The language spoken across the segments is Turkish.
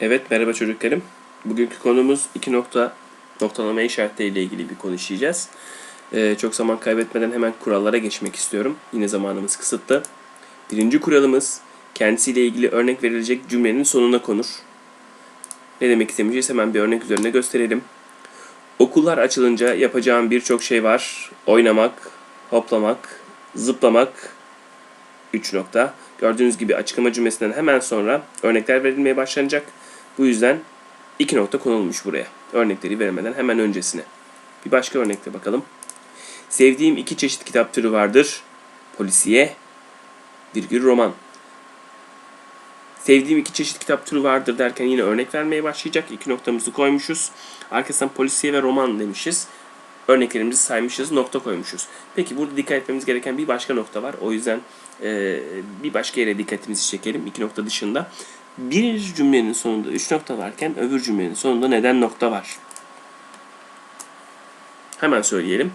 Evet merhaba çocuklarım. Bugünkü konumuz iki nokta noktalama işaretleriyle ilgili bir konu işleyeceğiz. Ee, çok zaman kaybetmeden hemen kurallara geçmek istiyorum. Yine zamanımız kısıtlı. Birinci kuralımız kendisiyle ilgili örnek verilecek cümlenin sonuna konur. Ne demek istemeyeceğiz hemen bir örnek üzerine gösterelim. Okullar açılınca yapacağım birçok şey var. Oynamak, hoplamak, zıplamak, 3 nokta. Gördüğünüz gibi açıklama cümlesinden hemen sonra örnekler verilmeye başlanacak. Bu yüzden 2 nokta konulmuş buraya. Örnekleri vermeden hemen öncesine. Bir başka örnekte bakalım. Sevdiğim iki çeşit kitap türü vardır. Polisiye, virgül roman. Sevdiğim iki çeşit kitap türü vardır derken yine örnek vermeye başlayacak. İki noktamızı koymuşuz. Arkasından polisiye ve roman demişiz. Örneklerimizi saymışız, nokta koymuşuz. Peki burada dikkat etmemiz gereken bir başka nokta var. O yüzden e, bir başka yere dikkatimizi çekelim. iki nokta dışında. Bir cümlenin sonunda üç nokta varken öbür cümlenin sonunda neden nokta var? Hemen söyleyelim.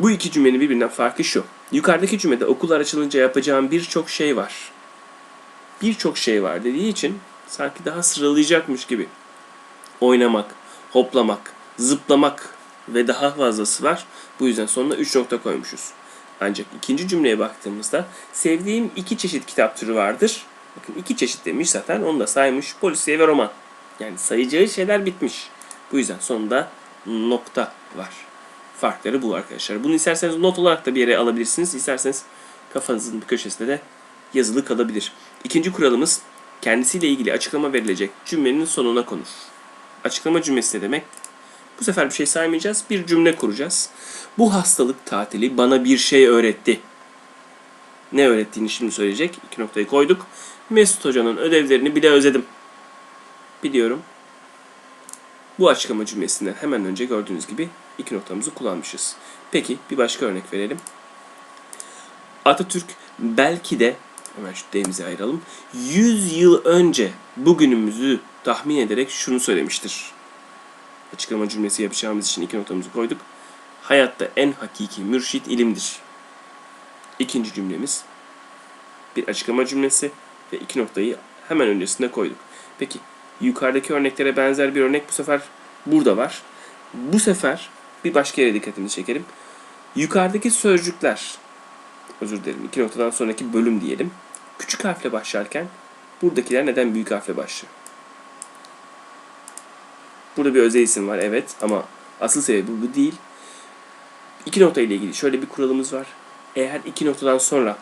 Bu iki cümlenin birbirinden farkı şu. Yukarıdaki cümlede okullar açılınca yapacağım birçok şey var. Birçok şey var dediği için sanki daha sıralayacakmış gibi. Oynamak, hoplamak, zıplamak ve daha fazlası var. Bu yüzden sonuna 3 nokta koymuşuz. Ancak ikinci cümleye baktığımızda sevdiğim iki çeşit kitap türü vardır. Bakın iki çeşit demiş zaten onu da saymış. Polisiye ve roman. Yani sayacağı şeyler bitmiş. Bu yüzden sonunda nokta var. Farkları bu arkadaşlar. Bunu isterseniz not olarak da bir yere alabilirsiniz. İsterseniz kafanızın bir köşesinde de yazılı kalabilir. İkinci kuralımız kendisiyle ilgili açıklama verilecek cümlenin sonuna konur. Açıklama cümlesi ne demek? Bu sefer bir şey saymayacağız. Bir cümle kuracağız. Bu hastalık tatili bana bir şey öğretti. Ne öğrettiğini şimdi söyleyecek. İki noktayı koyduk. Mesut Hoca'nın ödevlerini bile özledim. Biliyorum. Bu açıklama cümlesinden hemen önce gördüğünüz gibi iki noktamızı kullanmışız. Peki bir başka örnek verelim. Atatürk belki de hemen şu D'mizi ayıralım. 100 yıl önce bugünümüzü tahmin ederek şunu söylemiştir. Açıklama cümlesi yapacağımız için iki noktamızı koyduk. Hayatta en hakiki mürşit ilimdir. İkinci cümlemiz bir açıklama cümlesi ve iki noktayı hemen öncesinde koyduk. Peki yukarıdaki örneklere benzer bir örnek bu sefer burada var. Bu sefer bir başka yere dikkatimizi çekelim. Yukarıdaki sözcükler özür dilerim iki noktadan sonraki bölüm diyelim. Küçük harfle başlarken buradakiler neden büyük harfle başlıyor? Burada bir özel isim var evet ama asıl sebebi bu değil. İki nokta ile ilgili şöyle bir kuralımız var. Eğer iki noktadan sonra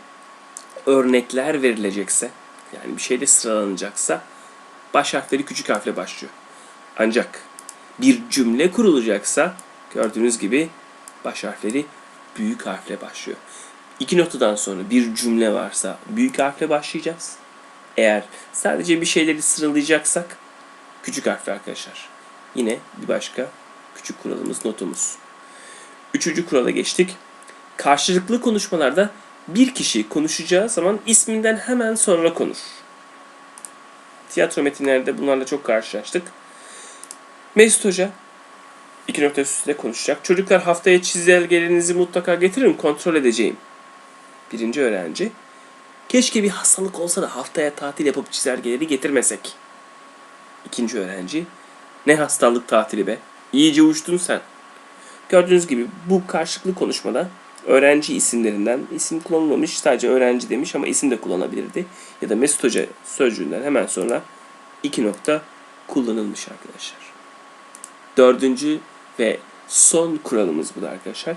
örnekler verilecekse yani bir şeyde sıralanacaksa baş harfleri küçük harfle başlıyor. Ancak bir cümle kurulacaksa gördüğünüz gibi baş harfleri büyük harfle başlıyor. İki noktadan sonra bir cümle varsa büyük harfle başlayacağız. Eğer sadece bir şeyleri sıralayacaksak küçük harfle arkadaşlar. Yine bir başka küçük kuralımız, notumuz. Üçüncü kurala geçtik. Karşılıklı konuşmalarda bir kişi konuşacağı zaman isminden hemen sonra konur. Tiyatro metinlerde bunlarla çok karşılaştık. Mesut Hoca iki nokta üstünde konuşacak. Çocuklar haftaya çizelgelerinizi mutlaka getirin kontrol edeceğim. Birinci öğrenci. Keşke bir hastalık olsa da haftaya tatil yapıp çizelgeleri getirmesek. İkinci öğrenci. Ne hastalık tatili be. İyice uçtun sen. Gördüğünüz gibi bu karşılıklı konuşmada öğrenci isimlerinden isim kullanılmamış sadece öğrenci demiş ama isim de kullanabilirdi. Ya da Mesut Hoca sözcüğünden hemen sonra iki nokta kullanılmış arkadaşlar. Dördüncü ve son kuralımız bu da arkadaşlar.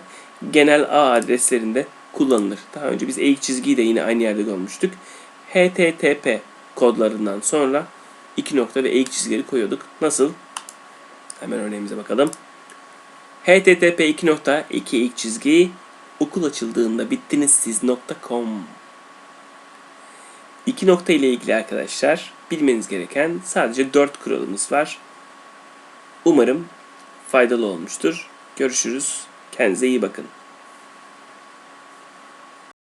Genel ağ adreslerinde kullanılır. Daha önce biz eğik çizgiyi de yine aynı yerde görmüştük. HTTP kodlarından sonra iki nokta ve eğik çizgileri koyuyorduk. Nasıl? Hemen örneğimize bakalım. http 2 nokta 2 ilk çizgi okul açıldığında bittiniz siz.com İki nokta ile ilgili arkadaşlar bilmeniz gereken sadece 4 kuralımız var. Umarım faydalı olmuştur. Görüşürüz. Kendinize iyi bakın.